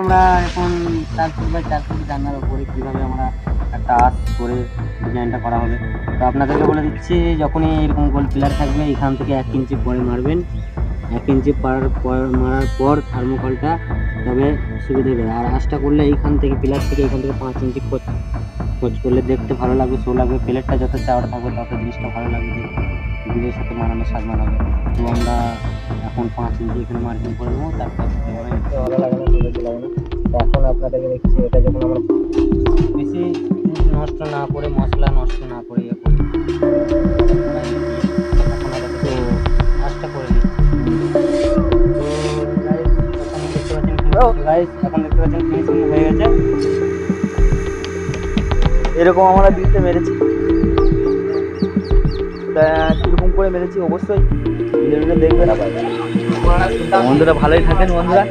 আমরা এখন চার ফুট বাই চার ফুট জানলার উপরে কীভাবে আমরা একটা আর্ট করে ডিজাইনটা করা হবে। তো আপনাদেরকে বলে দিচ্ছি, যখনই এরকম গোল পিলার থাকবে, এখান থেকে এক ইঞ্চি পরে মারবেন। এক ইঞ্চি পারার পর মারার পর থার্মোকলটা তবে সুবিধা হবে আর আঁচটা করলে এইখান থেকে পিলার থেকে এখান থেকে পাঁচ ইঞ্চি খোঁজ খোঁজ করলে দেখতে ভালো লাগবে শো লাগবে। প্লেটটা যত চাওড়া থাকবে, তত জিনিসটা ভালো লাগবে গুলির সাথে মানানো স্বাদ মানাবে তো আমরা এখন পাঁচ ইঞ্চি এখানে মার্জিন করে নেব, তারপর আপনাদেরকে দেখছি এটা যখন আমরা বেশি নষ্ট না করে মশলা নষ্ট না করে ইয়ে করি এখন আপাতত কাজটা করে নিই তো এখন দেখতে পাচ্ছেন ফিনিশিং হয়ে গেছে। এরকম আমরা দিতে মেরেছি। তা কীরকম করে মেরেছি? অবশ্যই ভিডিওটা দেখবেন বন্ধুরা ভালোই থাকেন বন্ধুরা।